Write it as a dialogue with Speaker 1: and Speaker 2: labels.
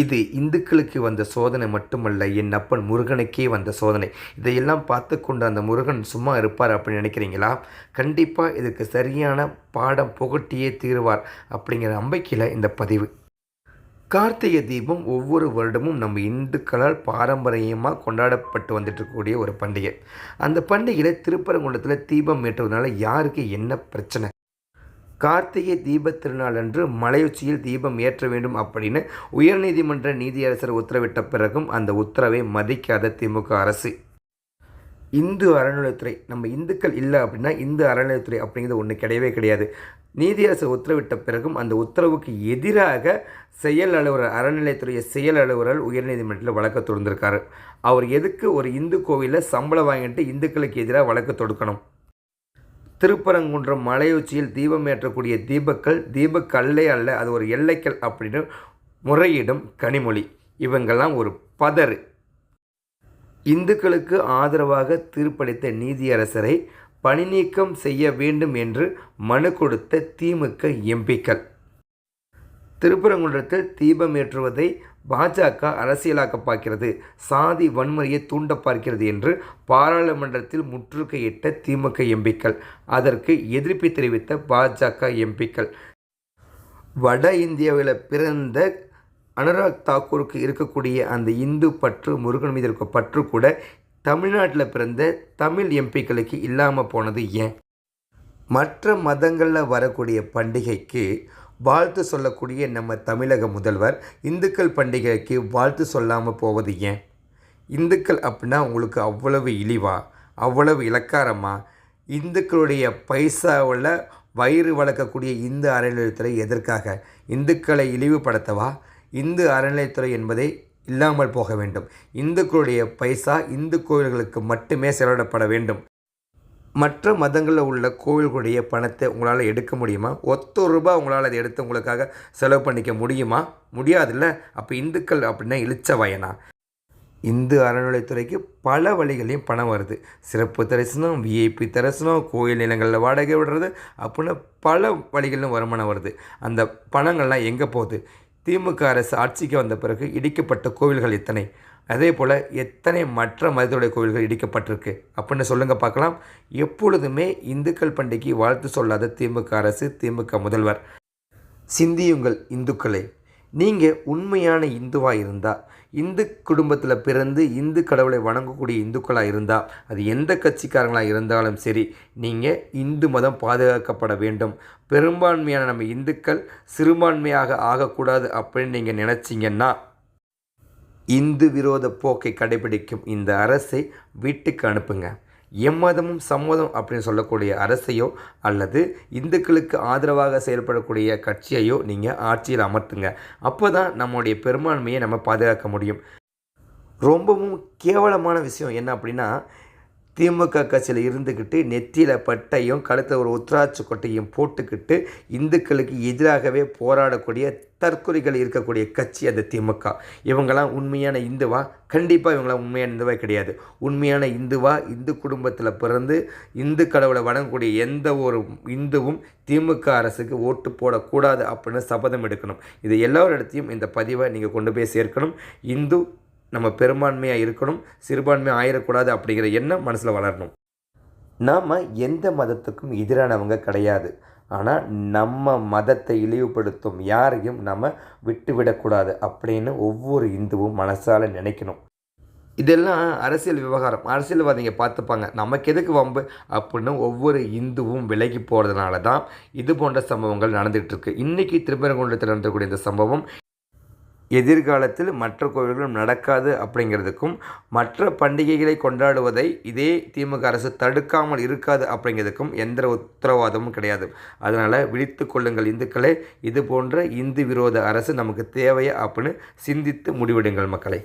Speaker 1: இது இந்துக்களுக்கு வந்த சோதனை மட்டுமல்ல என் அப்பன் முருகனுக்கே வந்த சோதனை. இதையெல்லாம் பார்த்து கொண்டு அந்த முருகன் சும்மா இருப்பார் அப்படின்னு நினைக்கிறீங்களா? கண்டிப்பாக இதுக்கு சரியான பாடம் புகட்டியே தீருவார் அப்படிங்கிற நம்பிக்கையில் இந்த பதிவு. கார்த்திகை தீபம் ஒவ்வொரு வருடமும் நம்ம இந்துக்களால் பாரம்பரியமாக கொண்டாடப்பட்டு வந்துட்டு இருக்கக்கூடிய ஒரு பண்டிகை. அந்த பண்டிகையில் திருப்பரங்குன்றத்தில் தீபம் ஏற்றுவதனால யாருக்கு என்ன பிரச்சனை? கார்த்திகை தீபத் திருநாள் அன்று மலையுச்சியில் தீபம் ஏற்ற வேண்டும் அப்படின்னு உயர்நீதிமன்ற நீதியரசர் உத்தரவிட்ட பிறகும் அந்த உத்தரவை மதிக்காத திமுக அரசு. இந்து அறநிலையத்துறை நம்ம இந்துக்கள் இல்லை அப்படின்னா இந்து அறநிலையத்துறை அப்படிங்கிறது ஒன்று கிடையவே கிடையாது. நீதியரசர் உத்தரவிட்ட பிறகும் அந்த உத்தரவுக்கு எதிராக செயல் அலுவலர் அறநிலையத்துறைய செயல் அலுவலர் உயர்நீதிமன்றத்தில் வழக்கு தொடர்ந்திருக்காரு அவர் எதுக்கு ஒரு இந்து கோவிலில் சம்பளம் வாங்கிட்டு இந்துக்களுக்கு எதிராக வழக்கு தொடுக்கணும்? திருப்பரங்குன்றம் மலையுச்சியில் தீபம் ஏற்றக்கூடிய தீபக்கல் தீபக்கல்லே அல்ல அது ஒரு எல்லைக்கல் அப்படின்னு முறையிடும் கனிமொழி. இவங்கெல்லாம் ஒரு பதறு. இந்துக்களுக்கு ஆதரவாக தீர்ப்பளித்த நீதியரசரை பணிநீக்கம் செய்ய வேண்டும் என்று மனு கொடுத்த திமுக எம்பிக்கள் திருப்பரங்குன்றத்தில் தீபம் ஏற்றுவதை பாஜக அரசியலாக்க பார்க்கிறது. சாதி வன்முறையை தூண்ட பார்க்கிறது என்று பாராளுமன்றத்தில் முற்றுகையிட்ட திமுக எம்பிக்கள். அதற்கு எதிர்ப்பு தெரிவித்த பாஜக எம்பிக்கள். வட இந்தியாவில் பிறந்த அனுராக் தாக்கூருக்கு இருக்கக்கூடிய அந்த இந்து பற்று முருகன் மீது இருக்க பற்று கூட தமிழ்நாட்டில் பிறந்த தமிழ் எம்பிக்களுக்கு இல்லாமல் போனது ஏன்? மற்ற மதங்களில் வரக்கூடிய பண்டிகைக்கு வாழ்த்து சொல்லக்கூடிய நம்ம தமிழக முதல்வர் இந்துக்கள் பண்டிகைக்கு வாழ்த்து சொல்லாமல் போவது ஏன்? இந்துக்கள் அப்படின்னா உங்களுக்கு அவ்வளவு இழிவா? அவ்வளவு இலக்காரமா? இந்துக்களுடைய பைசாவில் வயிறு வளர்க்கக்கூடிய இந்து அறநிலையத்துறை எதற்காக? இந்துக்களை இழிவுபடுத்தவா? இந்து அறநிலையத்துறை என்பதை இல்லாமல் போக வேண்டும். இந்துக்களுடைய பைசா இந்து கோயில்களுக்கு மட்டுமே செலவிடப்பட வேண்டும். மற்ற மதங்களில் உள்ள கோவில்களுடைய பணத்தை உங்களால் எடுக்க முடியுமா? ஒத்த ரூபா உங்களால் அதை எடுத்து உங்களுக்காக செலவு பண்ணிக்க முடியுமா? முடியாதுல்ல. அப்போ இந்துக்கள் அப்படின்னா இழிச்ச வயனா? இந்து அறநிலைத்துறைக்கு பல வழிகளையும் பணம் வருது. சிறப்பு தரிசனம் விஐபி தரிசனம் கோயில் நிலங்களில் வாடகை விடுறது அப்படின்னு பல வழிகளிலும் வருமானம் வருது. அந்த பணங்கள்லாம் எங்கே போகுது? திமுக அரசு ஆட்சிக்கு வந்த பிறகு இடிக்கப்பட்ட கோவில்கள் இத்தனை அதே போல் எத்தனை மற்ற மதத்துடைய கோவில்கள் இடிக்கப்பட்டிருக்கு? அப்படின்னு சொல்லுங்கள் பார்க்கலாம். எப்பொழுதுமே இந்துக்கள் பண்டிகை வாழ்த்து சொல்லாத திமுக அரசு திமுக முதல்வர். சிந்தியுங்கள் இந்துக்களே. நீங்கள் உண்மையான இந்துவாக இருந்தால் இந்து குடும்பத்தில் பிறந்து இந்து கடவுளை வணங்கக்கூடிய இந்துக்களாக இருந்தால் அது எந்த கட்சிக்காரங்களாக இருந்தாலும் சரி நீங்கள் இந்து மதம் பாதுகாக்கப்பட வேண்டும். பெரும்பான்மையான நம்ம இந்துக்கள் சிறுபான்மையாக ஆகக்கூடாது அப்படின்னு நீங்கள் நினச்சிங்கன்னா இந்து விரோத போக்கை கடைபிடிக்கும் இந்த அரசை வீட்டுக்கு அனுப்புங்க. எம்மதமும் சம்மதம் அப்படின்னு சொல்லக்கூடிய அரசையோ அல்லது இந்துக்களுக்கு ஆதரவாக செயல்படக்கூடிய கட்சியையோ நீங்கள் ஆட்சியில் அமர்த்துங்க. அப்போ தான் நம்முடைய பெரும்பான்மையை நம்ம பாதுகாக்க முடியும். ரொம்பவும் கேவலமான விஷயம் என்ன அப்படின்னா திமுக கட்சியில் இருந்துக்கிட்டு நெத்தியில் பட்டையும் கழுத்தில் ஒரு உத்ராட்சி கொட்டையும் போட்டுக்கிட்டு இந்துக்களுக்கு எதிராகவே போராடக்கூடிய தற்கொலைகள் இருக்கக்கூடிய கட்சி அந்த திமுக. இவங்கெல்லாம் உண்மையான இந்துவா? கண்டிப்பாக இவங்களாம் உண்மையான இந்துவா கிடையாது. உண்மையான இந்துவா? இந்து குடும்பத்தில் பிறந்து இந்து கடவுளை வணங்கக்கூடிய எந்த ஒரு இந்துவும் திமுக அரசுக்கு ஓட்டு போடக்கூடாது அப்படின்னு சபதம் எடுக்கணும். இது எல்லோரிடத்தையும் இந்த பதிவை நீங்கள் கொண்டு போய் சேர்க்கணும். இந்து நம்ம பெரும்பான்மையாக இருக்கணும் சிறுபான்மையாக ஆயிடக்கூடாது அப்படிங்கிற எண்ணம் மனசில் வளரணும். நாம் எந்த மதத்துக்கும் எதிரானவங்க கிடையாது. ஆனால் நம்ம மதத்தை இழிவுபடுத்தும் யாரையும் நம்ம விட்டுவிடக்கூடாது அப்படின்னு ஒவ்வொரு இந்துவும் மனசால் நினைக்கணும். இதெல்லாம் அரசியல் விவகாரம். அரசியல்வாதிங்க பார்த்துப்பாங்க நமக்கு எதுக்கு வம்பு? அப்படின்னு ஒவ்வொரு இந்துவும் விலகி போகிறதுனால தான் இது போன்ற சம்பவங்கள் நடந்துகிட்ருக்கு இன்றைக்கி திருப்பரங்குன்றத்தில் நடந்தக்கூடிய இந்த சம்பவம் எதிர்காலத்தில் மற்ற கோவில்களும் நடக்காது அப்படிங்கிறதுக்கும் மற்ற பண்டிகைகளை கொண்டாடுவதை இதே திமுக அரசு தடுக்காமல் இருக்காது அப்படிங்கிறதுக்கும் எந்த உத்தரவாதமும் கிடையாது. அதனால் விழித்து கொள்ளுங்கள் இந்துக்களே இது போன்ற இந்து விரோத அரசு நமக்கு தேவையா அப்படின்னு சிந்தித்து முடிவெடுங்கள் மக்களை.